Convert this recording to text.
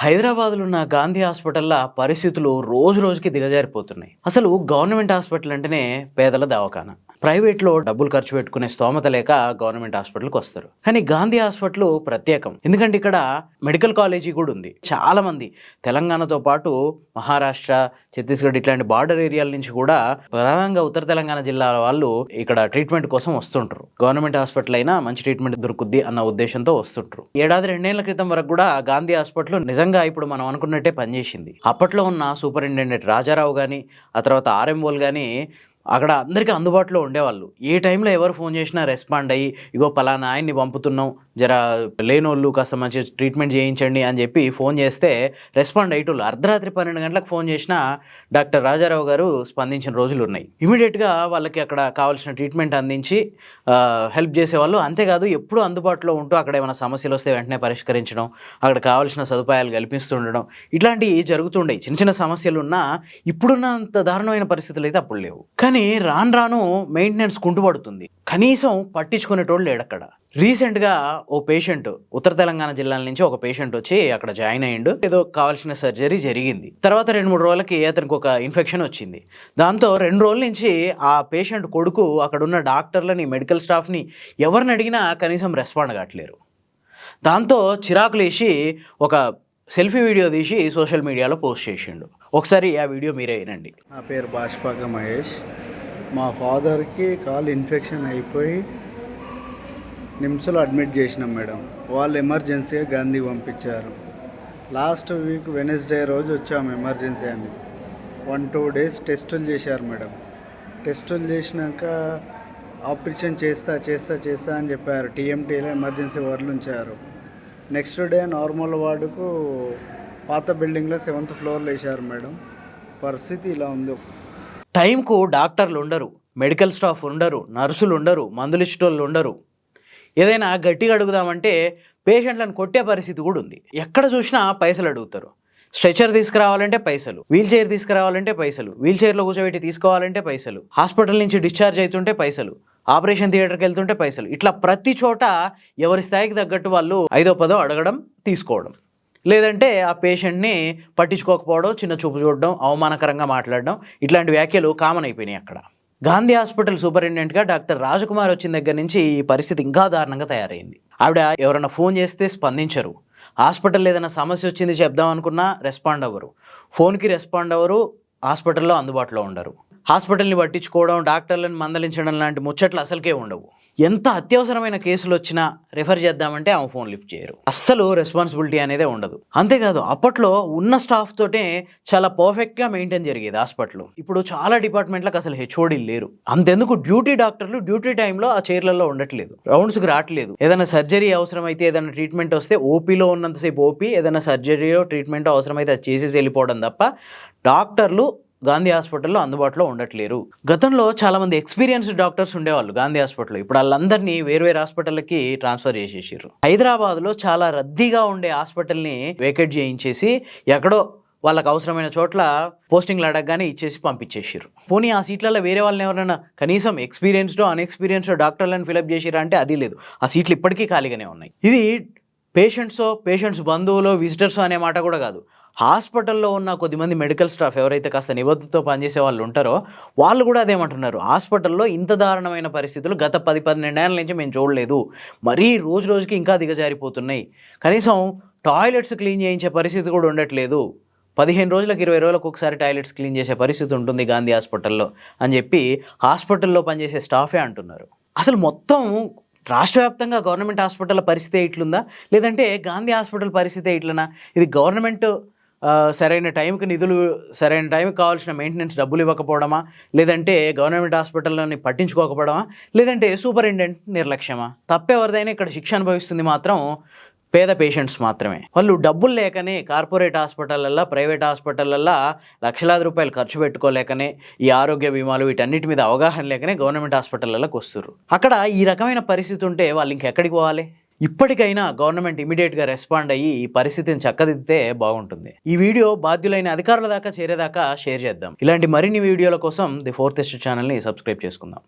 హైదరాబాద్లో ఉన్న గాంధీ హాస్పిటల్లో పరిస్థితులు రోజు రోజుకి దిగజారిపోతున్నాయి. అసలు గవర్నమెంట్ హాస్పిటల్ అంటేనే పేదల దవాఖాన? ప్రైవేట్లో డబ్బులు ఖర్చు పెట్టుకునే స్తోమత లేక గవర్నమెంట్ హాస్పిటల్కి వస్తారు. కానీ గాంధీ హాస్పిటల్ ప్రత్యేకం. ఎందుకంటే ఇక్కడ మెడికల్ కాలేజీ కూడా ఉంది. చాలామంది తెలంగాణతో పాటు మహారాష్ట్ర ఛత్తీస్గఢ్ ఇట్లాంటి బార్డర్ ఏరియాల నుంచి కూడా ప్రధానంగా ఉత్తర తెలంగాణ జిల్లాల వాళ్ళు ఇక్కడ ట్రీట్మెంట్ కోసం వస్తుంటారు. గవర్నమెంట్ హాస్పిటల్ అయినా మంచి ట్రీట్మెంట్ దొరుకుద్ది అన్న ఉద్దేశంతో వస్తుంటారు. ఏడాది రెండేళ్ళ క్రితం వరకు కూడా గాంధీ హాస్పిటల్ నిజంగా ఇప్పుడు మనం అనుకున్నట్టే పనిచేసింది. అప్పట్లో ఉన్న సూపరింటెండెంట్ రాజారావు కానీ ఆ తర్వాత ఆర్ఎంఓలు కానీ అక్కడ అందరికీ అందుబాటులో ఉండేవాళ్ళు. ఏ టైంలో ఎవరు ఫోన్ చేసినా రెస్పాండ్ అయ్యి ఇగో పలానా ఆయన్ని పంపుతున్నాం జర లేనోళ్ళు కాస్త మంచి ట్రీట్మెంట్ చేయించండి అని చెప్పి ఫోన్ చేస్తే రెస్పాండ్ అయ్యేటోళ్ళు. అర్ధరాత్రి పన్నెండు గంటలకు ఫోన్ చేసినా డాక్టర్ రాజారావు గారు స్పందించిన రోజులు ఉన్నాయి. ఇమీడియట్గా వాళ్ళకి అక్కడ కావాల్సిన ట్రీట్మెంట్ అందించి హెల్ప్ చేసేవాళ్ళు. అంతేకాదు ఎప్పుడూ అందుబాటులో ఉంటూ అక్కడ ఏమైనా సమస్యలు వస్తే వెంటనే పరిష్కరించడం అక్కడ కావాల్సిన సదుపాయాలు కల్పిస్తుండడం ఇట్లాంటివి జరుగుతుండే చిన్న చిన్న సమస్యలు ఉన్నా ఇప్పుడున్నంత దారుణమైన పరిస్థితులు అయితే అప్పుడు లేవు. కానీ రాను రాను మెయింటెనెన్స్ కుంటుపడుతుంది. కనీసం పట్టించుకునేటోళ్ళు లేడు అక్కడ. రీసెంట్గా ఓ పేషెంట్ ఉత్తర తెలంగాణ జిల్లాల నుంచి ఒక పేషెంట్ వచ్చి అక్కడ జాయిన్ అయ్యిండు. ఏదో కావాల్సిన సర్జరీ జరిగింది. తర్వాత రెండు మూడు రోజులకి అతనికి ఒక ఇన్ఫెక్షన్ వచ్చింది. దాంతో రెండు రోజుల నుంచి ఆ పేషెంట్ కొడుకు అక్కడ ఉన్న డాక్టర్లని మెడికల్ స్టాఫ్ని ఎవరిని అడిగినా కనీసం రెస్పాండ్ కావట్లేరు దాంతో చిరాకులేసి ఒక సెల్ఫీ వీడియో తీసి సోషల్ మీడియాలో పోస్ట్ చేసిండు. ఒకసారి ఆ వీడియో మీరే వినండి. నా పేరు బాష్పాక మహేష్. మా ఫాదర్కి కాలు ఇన్ఫెక్షన్ అయిపోయి నిమ్స్లో అడ్మిట్ చేసినాం మేడం. వాళ్ళు ఎమర్జెన్సీగా గాంధీ పంపించారు. లాస్ట్ వీక్ వెనస్డే రోజు వచ్చాము ఎమర్జెన్సీ అని. వన్ టూ డేస్ టెస్టులు చేశారు మేడం. టెస్టులు చేసినాక ఆపరేషన్ చేస్తా చేస్తా చేస్తా అని చెప్పారు. టీఎంటీలో ఎమర్జెన్సీ వార్డులు ఉంచారు. నెక్స్ట్ డే నార్మల్ వార్డుకు పాత బిల్డింగ్లో సెవెంత్ ఫ్లోర్లో వేశారు మేడం. పరిస్థితి ఇలా ఉంది. టైంకు డాక్టర్లు ఉండరు మెడికల్ స్టాఫ్ ఉండరు నర్సులు ఉండరు మందులు ఇచ్చేటోళ్ళు ఉండరు. ఏదైనా గట్టిగా అడుగుదామంటే పేషెంట్లను కొట్టే పరిస్థితి కూడా ఉంది. ఎక్కడ చూసినా పైసలు అడుగుతారు. స్ట్రెచర్ తీసుకురావాలంటే పైసలు వీల్ చైర్ తీసుకురావాలంటే పైసలు వీల్ చైర్లో కూర్చోబెట్టి తీసుకోవాలంటే పైసలు హాస్పిటల్ నుంచి డిశ్చార్జ్ అవుతుంటే పైసలు ఆపరేషన్ థియేటర్కి వెళ్తుంటే పైసలు. ఇట్లా ప్రతి చోట ఎవరి స్థాయికి తగ్గట్టు వాళ్ళు ఐదో పదో అడగడం తీసుకోవడం. లేదంటే ఆ పేషెంట్ని పట్టించుకోకపోవడం చిన్న చూపు చూడడం అవమానకరంగా మాట్లాడడం ఇట్లాంటి వ్యాఖ్యలు కామన్ అయిపోయినాయి అక్కడ. గాంధీ హాస్పిటల్ సూపరింటెండెంట్గా డాక్టర్ రాజకుమార్ వచ్చిన దగ్గర నుంచి ఈ పరిస్థితి ఇంకా దారుణంగా తయారైంది. ఆవిడ ఎవరైనా ఫోన్ చేస్తే స్పందించరు. హాస్పిటల్ ఏదైనా సమస్య వచ్చింది చెప్దాం అనుకున్నా రెస్పాండ్ అవ్వరు. ఫోన్కి రెస్పాండ్ అవ్వరు హాస్పిటల్లో అందుబాటులో ఉండరు. హాస్పిటల్ని పట్టించుకోవడం డాక్టర్లను మందలించడం లాంటి ముచ్చట్లు అసలుకే ఉండవు. ఎంత అత్యవసరమైన కేసులు వచ్చినా రిఫర్ చేద్దామంటే ఆమె ఫోన్ లిఫ్ట్ చేయరు. అస్సలు రెస్పాన్సిబిలిటీ అనేదే ఉండదు. అంతేకాదు అప్పట్లో ఉన్న స్టాఫ్ తోటే చాలా పర్ఫెక్ట్గా మెయింటైన్ జరిగేది హాస్పిటల్. ఇప్పుడు చాలా డిపార్ట్మెంట్లకు అసలు హెచ్ఓడి లేరు. అంతెందుకు డ్యూటీ డాక్టర్లు డ్యూటీ టైంలో ఆ చైర్లలో ఉండట్లేదు. రౌండ్స్కి రావట్లేదు. ఏదైనా సర్జరీ అవసరమైతే ఏదైనా ట్రీట్మెంట్ వస్తే ఓపీలో ఉన్నంతసేపు ఓపీ ఏదైనా సర్జరీయో ట్రీట్మెంటో అవసరమైతే అది చేసేసి వెళ్ళిపోవడం తప్ప డాక్టర్లు గాంధీ హాస్పిటల్లో అందుబాటులో ఉండట్లేరు. గతంలో చాలామంది ఎక్స్పీరియన్స్డ్ డాక్టర్స్ ఉండేవాళ్ళు గాంధీ హాస్పిటల్లో. ఇప్పుడు వాళ్ళందరినీ వేర్వేరు హాస్పిటల్కి ట్రాన్స్ఫర్ చేసేసారు హైదరాబాద్లో చాలా రద్దీగా ఉండే హాస్పిటల్ని వేకెట్ చేయించేసి ఎక్కడో వాళ్ళకి అవసరమైన చోట్ల పోస్టింగ్లు అడగగానే ఇచ్చేసి పంపించేసారు పోనీ ఆ సీట్లలో వేరే వాళ్ళని ఎవరైనా కనీసం ఎక్స్పీరియన్స్డ్ అన్ఎక్స్పీరియన్స్డ్ డాక్టర్లను ఫిలప్ చేసిరా అంటే అది లేదు. ఆ సీట్లు ఇప్పటికీ ఖాళీగానే ఉన్నాయి. ఇది పేషెంట్స్ పేషెంట్స్ బంధువులు విజిటర్స్ అనే మాట కూడా కాదు. హాస్పిటల్లో ఉన్న కొద్దిమంది మెడికల్ స్టాఫ్ ఎవరైతే కాస్త నిబద్ధతతో పనిచేసే వాళ్ళు ఉంటారో వాళ్ళు కూడా అదేమంటున్నారు హాస్పిటల్లో ఇంత దారుణమైన పరిస్థితులు గత పది పన్నెండేళ్ళ నుంచి మేము చూడలేదు. మరీ రోజు రోజుకి ఇంకా దిగజారిపోతున్నాయి. కనీసం టాయిలెట్స్ క్లీన్ చేయించే పరిస్థితి కూడా ఉండట్లేదు. పదిహేను రోజులకు ఇరవై రోజులకు ఒకసారి టాయిలెట్స్ క్లీన్ చేసే పరిస్థితి ఉంటుంది గాంధీ హాస్పిటల్లో అని చెప్పి హాస్పిటల్లో పనిచేసే స్టాఫే అంటున్నారు. అసలు మొత్తం రాష్ట్ర వ్యాప్తంగా గవర్నమెంట్ హాస్పిటల్ పరిస్థితి ఇట్లుందా? లేదంటే గాంధీ హాస్పిటల్ పరిస్థితి ఇట్లనా? ఇది గవర్నమెంట్ సరైన టైంకి నిధులు సరైన టైంకి కావాల్సిన మెయింటెనెన్స్ డబ్బులు ఇవ్వకపోవడమా? లేదంటే గవర్నమెంట్ హాస్పిటల్ని పట్టించుకోకపోవడమా? లేదంటే సూపరింటెండెంట్ నిర్లక్ష్యమా? తప్పెవరిదైనా ఇక్కడ శిక్ష అనుభవిస్తుంది మాత్రం పేద పేషెంట్స్ మాత్రమే. వాళ్ళు డబ్బులు లేకనే కార్పొరేట్ హాస్పిటళ్ళల్లో ప్రైవేట్ హాస్పిటళ్ళల్లో లక్షలాది రూపాయలు ఖర్చు పెట్టుకోలేకనే ఈ ఆరోగ్య బీమాలు వీటన్నిటి మీద అవగాహన లేకనే గవర్నమెంట్ హాస్పిటళ్ళకి వస్తారు అక్కడ ఈ రకమైన పరిస్థితి ఉంటే వాళ్ళు ఇంకెక్కడికి పోవాలి? ఇప్పటికైనా గవర్నమెంట్ ఇమీడియట్గా రెస్పాండ్ అయ్యి ఈ పరిస్థితిని చక్కదిద్దితే బాగుంటుంది. ఈ వీడియో బాధ్యులైన అధికారుల దాకా చేరేదాకా షేర్ చేద్దాం. ఇలాంటి మరిన్ని వీడియోల కోసం ది ఫోర్త్ ఎస్ట్ ఛానల్ని సబ్స్క్రైబ్ చేసుకుందాం.